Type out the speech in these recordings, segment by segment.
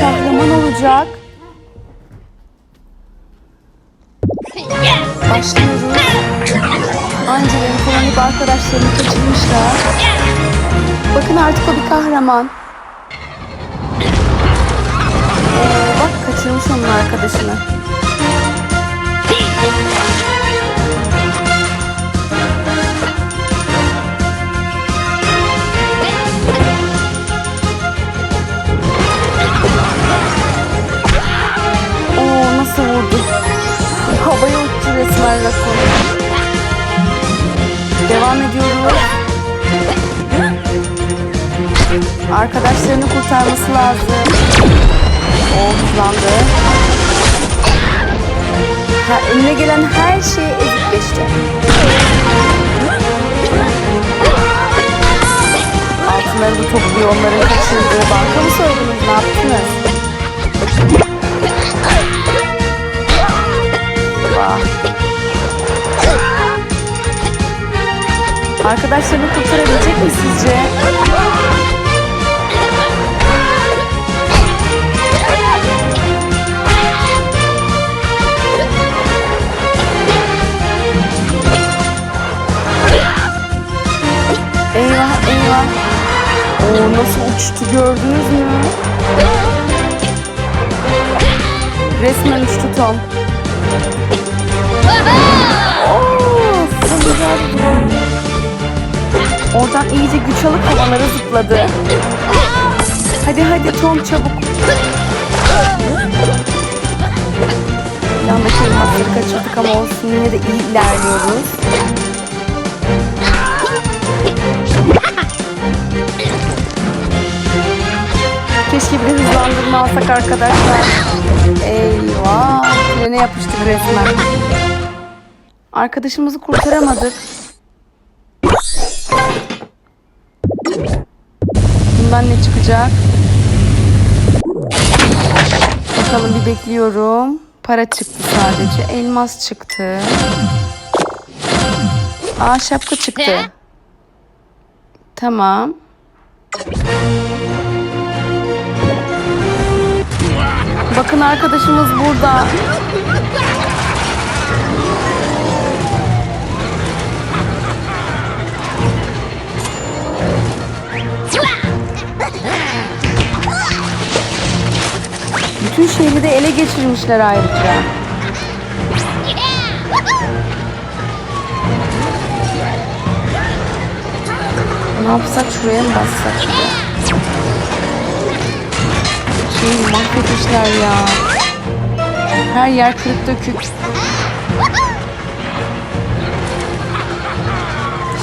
kahraman olacak. Başlıyoruz. Angela'nın kullanıp arkadaşlarını kaçırmışlar. Bakın artık o bir kahraman. Ee, bak kaçırmış onun arkadaşını. Rakun. Devam ediyoruz. Arkadaşlarını kurtarması lazım. O hızlandı. Ha, önüne gelen her şeyi ezip geçti. Altınları da topluyor onların kaçırdığı. Banka mı soydunuz? Ne yaptınız? Vah. Arkadaşlarını kurtarabilecek mi sizce? Eyvah eyvah. Oo nasıl uçtu gördünüz mü? Resmen uçtu Tom. Oo, bu. Oradan iyice güç alıp havalara zıpladı. Hadi hadi Tom çabuk. Yandaki elmasları kaçırdık ama olsun yine de iyi ilerliyoruz. Keşke bir hızlandırma alsak arkadaşlar. Eyvah. Trene yapıştık resmen. Arkadaşımızı kurtaramadık. Bundan ne çıkacak? Bakalım bir bekliyorum. Para çıktı sadece. Elmas çıktı. Aa şapka çıktı. Tamam. Bakın arkadaşımız burada. Bütün şehri de ele geçirmişler ayrıca. Ne yapsak şuraya mı bassak şuraya? Şeyi mahvetmişler ya. Her yer kırık dökük.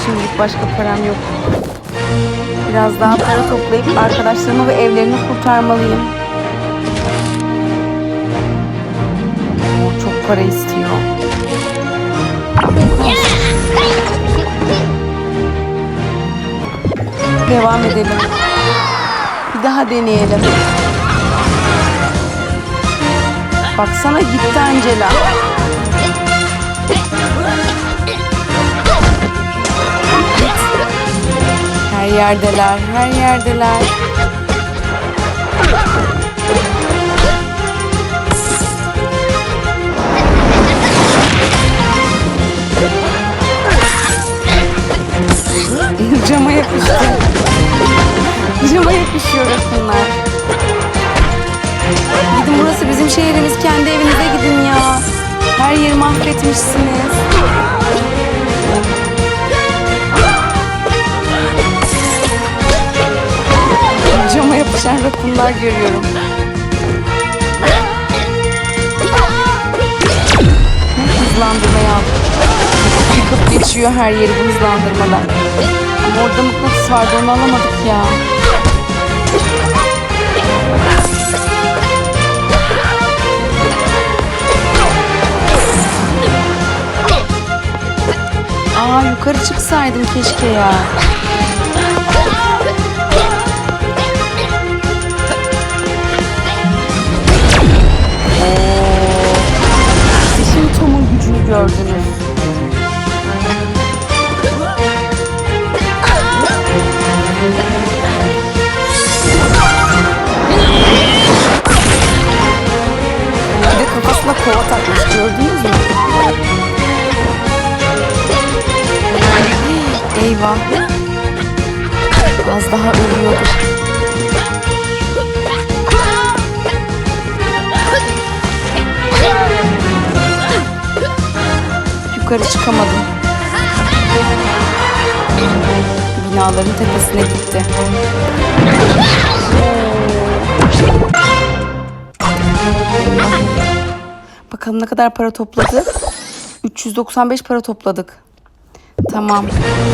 Şimdilik başka param yok. Biraz daha para toplayıp arkadaşlarımı ve evlerini kurtarmalıyım. Çok para istiyor. Devam edelim. Bir daha deneyelim. Baksana gitti Angela. Yerdeler, her yerdeler. Cama yapıştı. Cama yapışıyor bunlar. Gidin burası bizim şehrimiz. Kendi evinize gidin ya. Her yeri mahvetmişsiniz. Yapışan rakunlar görüyorum. Hızlandırmayı aldım. Yıkıp geçiyor her yeri bu hızlandırmadan. Ama orada mıknatıs vardı onu alamadık ya. Aa yukarı çıksaydım keşke ya. Çocuk gördünüz mü? Eyvah. Az daha ölüyordu. Yukarı çıkamadım. Binaların tepesine gitti. Bakalım ne kadar para topladı? 395 para topladık. Tamam.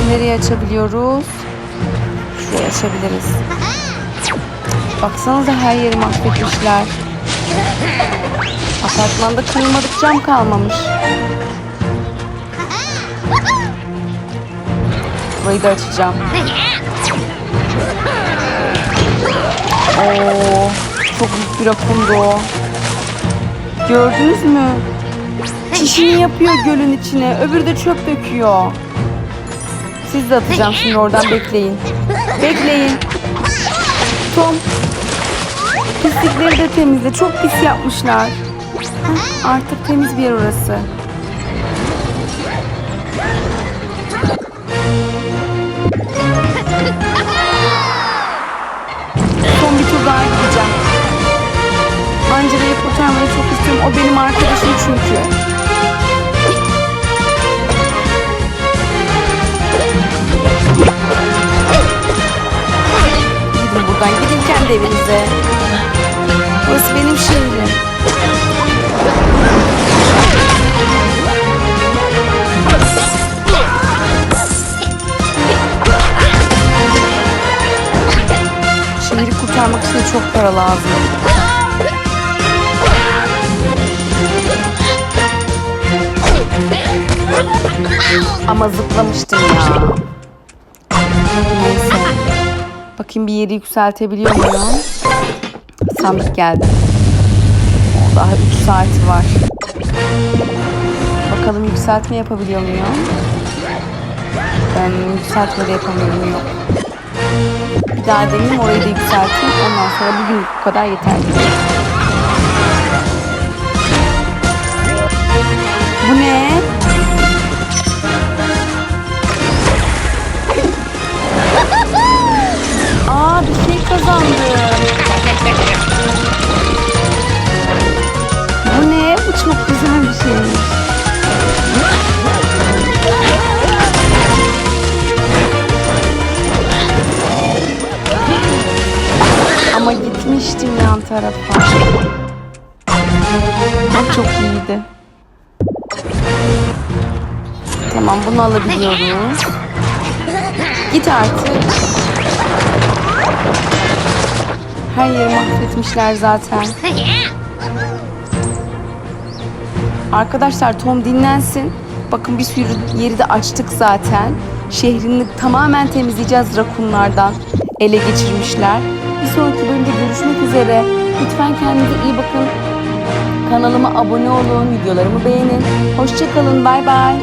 Nereye açabiliyoruz? Şuraya açabiliriz. Baksanıza her yeri mahvetmişler. Apartmanda kırılmadık cam kalmamış. Burayı da açacağım. Oo, çok büyük bir rakundu o. Gördünüz mü? Çişini yapıyor gölün içine. Öbürü de çöp döküyor. Siz de atacağım şimdi oradan bekleyin. Bekleyin. Tom. Pislikleri de temizle. Çok pis yapmışlar. Heh, artık temiz bir yer orası. Kurtarmayı çok istiyorum. O benim arkadaşım çünkü. Gidin buradan. Gidin kendi evinize. Burası benim şehrim. Şehri kurtarmak için çok para lazım. Ama zıplamıştım ya. Bakayım bir yeri yükseltebiliyor muyum? Sandık geldi. Daha 3 saati var. Bakalım yükseltme yapabiliyor muyum? Ben yükseltme yapamıyorum yok. Bir daha deneyeyim orayı da yükselteyim. Ondan sonra bugün bu kadar yeterli. Bu ne? Alabiliyoruz. Git artık. Her yeri mahvetmişler zaten. Arkadaşlar Tom dinlensin. Bakın bir sürü yeri de açtık zaten. Şehrini tamamen temizleyeceğiz rakunlardan. Ele geçirmişler. Bir sonraki bölümde görüşmek üzere. Lütfen kendinize iyi bakın. Kanalıma abone olun, videolarımı beğenin. Hoşçakalın, bay bay.